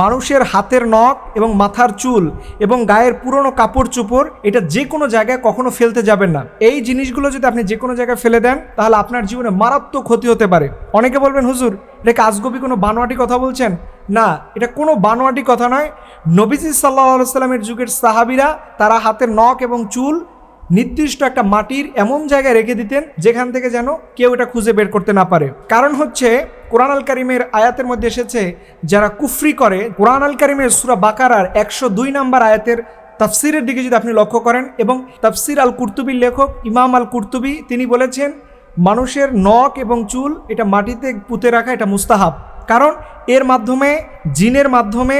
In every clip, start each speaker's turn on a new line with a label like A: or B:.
A: মানুষের হাতের নখ এবং মাথার চুল এবং গায়ের পুরনো কাপড় চোপড়, এটা যে কোনো জায়গায় কখনো ফেলতে যাবেন না। এই জিনিসগুলো যদি আপনি যে কোনো জায়গায় ফেলে দেন, তাহলে আপনার জীবনে মারাত্মক ক্ষতি হতে পারে। অনেকে বলবেন, হুজুর, এটা কি আজগবি কোনো বানোয়াটি কথা বলছেন? না, এটা কোনো বানোয়াটি কথা নয়। নবীজি সাল্লাহ সাল্লামের যুগের সাহাবিরা তারা হাতের নখ এবং চুল নির্দিষ্ট একটা মাটির এমন জায়গায় রেখে দিতেন, যেখান থেকে যেন কেউ এটা খুঁজে বের করতে না পারে। কারণ হচ্ছে কোরআন আল কারিমের আয়াতের মধ্যে এসেছে, যারা কুফরি করে, কোরআন আল কারিমের সুরা বাকারার একশো দুই নম্বর আয়াতের তাফসিরের দিকে যদি আপনি লক্ষ্য করেন এবং তাফসির আল কুর্তুবির লেখক ইমাম আল কুর্তুবি, তিনি বলেছেন, মানুষের নখ এবং চুল এটা মাটিতে পুঁতে রাখা এটা মুস্তাহাব। কারণ এর মাধ্যমে, জিনের মাধ্যমে,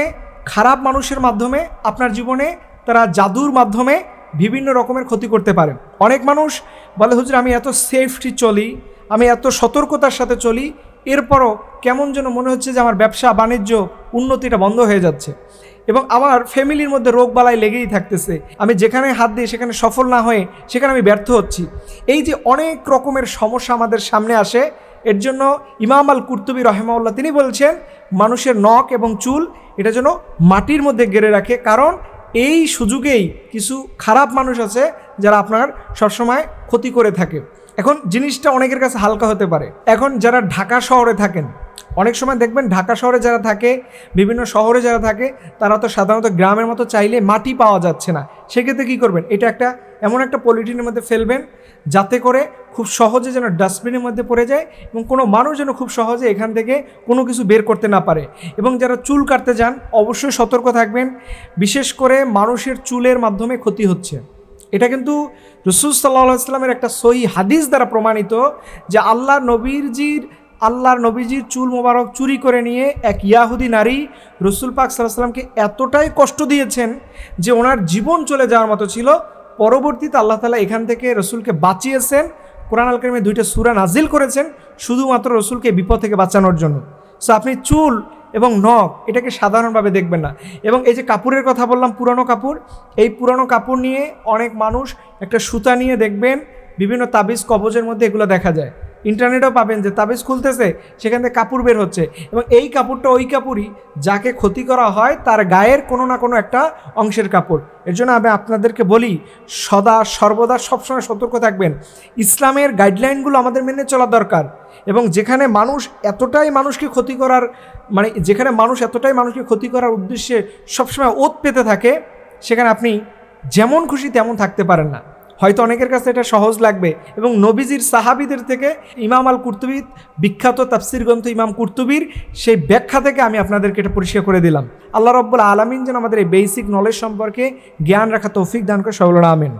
A: খারাপ মানুষের মাধ্যমে আপনার জীবনে তারা জাদুর মাধ্যমে বিভিন্ন রকমের ক্ষতি করতে পারে। অনেক মানুষ বলে, হুজুর, আমি এত সেফটি চলি, আমি এত সতর্কতার সাথে চলি এরপরও কেমন যেন মনে হচ্ছে যে আমার ব্যবসা, বাণিজ্য, উন্নতিটা বন্ধ হয়ে যাচ্ছে। এবং আমার ফ্যামিলির মধ্যে রোগ বালাই লেগেই থাকতেছে। আমি যেখানে হাত দিই, সেখানে সফল না হয়ে সেখানে আমি ব্যর্থ হচ্ছি। এই যে অনেক রকমের সমস্যা আমাদের সামনে আসে, এর জন্য ইমাম আল কুর্তুবি রহেমাউল্লাহ তিনি বলছেন, মানুষের নখ এবং চুল, এটা যেন মাটির মধ্যে গেড়ে রাখে। কারণ এই সুযোগেই কিছু খারাপ মানুষ আছে, যারা আপনার সবসময় ক্ষতি করে থাকে। এখন জিনিসটা অনেকের কাছে হালকা হতে পারে। এখন যারা ঢাকা শহরে থাকেন, অনেক সময় দেখবেন ঢাকা শহরে যারা থাকে, বিভিন্ন শহরে যারা থাকে, তারা তো সাধারণত গ্রামের মতো চাইলে মাটি পাওয়া যাচ্ছে না। সেক্ষেত্রে কী করবেন? এটা একটা, এমন একটা পলিথিনের মধ্যে ফেলবেন, যাতে করে খুব সহজে যেন ডাস্টবিনের মধ্যে পড়ে যায় এবং কোনো মানুষ যেন খুব সহজে এখান থেকে কোনো কিছু বের করতে না পারে। এবং যারা চুল কাটতে যান, অবশ্যই সতর্ক থাকবেন। বিশেষ করে মানুষের চুলের মাধ্যমে ক্ষতি হচ্ছে। এটা কিন্তু রসুল সাল্লাহ ইসলামের একটা সহি হাদিস দ্বারা প্রমাণিত যে আল্লাহ নবীরজির আল্লাহর নবীজির চুল মোবারক চুরি করে নিয়ে এক ইয়াহুদি নারী রসুল পাক সাল্লাহ সাল্লামকে এতটাই কষ্ট দিয়েছেন যে ওনার জীবন চলে যাওয়ার মতো ছিল। পরবর্তীতে আল্লাহ তালা এখান থেকে রসুলকে বাঁচিয়েছেন। কোরআন আল কারিমে দুইটা সুরা নাজিল করেছেন, শুধুমাত্র রসুলকে বিপদ থেকে বাঁচানোর জন্য। সো আপনি চুল এবং নখ, এটাকে সাধারণভাবে দেখবেন না। এবং এই যে কাপড়ের কথা বললাম, পুরনো কাপড়, এই পুরনো কাপড় নিয়ে অনেক মানুষ একটা সুতা নিয়ে দেখবেন, বিভিন্ন তাবিজ, কবজের মধ্যে এগুলো দেখা যায়। ইন্টারনেটেও পাবেন যে তাবিজ খুলতেছে, সেখান থেকে কাপড় বের হচ্ছে। এবং এই কাপড়টা ওই কাপড়ই যাকে ক্ষতি করা হয়, তার গায়ের কোনো না কোনো একটা অংশের কাপড়। এর জন্য আমি আপনাদেরকে বলি, সদা সর্বদা সবসময় সতর্ক থাকবেন। ইসলামের গাইডলাইনগুলো আমাদের মেনে চলা দরকার। এবং যেখানে মানুষ এতটাই মানুষকে ক্ষতি করার মানে যেখানে মানুষ এতটাই মানুষকে ক্ষতি করার উদ্দেশ্যে সবসময় ওত পেতে থাকে, সেখানে আপনি যেমন খুশি তেমন থাকতে পারেন না। হয়তো অনেকের কাছে এটা সহজ লাগবে। এবং নবীজির সাহাবিদের থেকে ইমাম আল কুর্তুবির বিখ্যাত তাফসির গ্রন্থ ইমাম কুর্তুবির সেই ব্যাখ্যা থেকে আমি আপনাদেরকে এটা পরিষ্কার করে দিলাম। আল্লাহ রব্বুল আলমিন যেন আমাদের এই বেসিক নলেজ সম্পর্কে জ্ঞান রাখা তৌফিক দান করে সবল আমিন।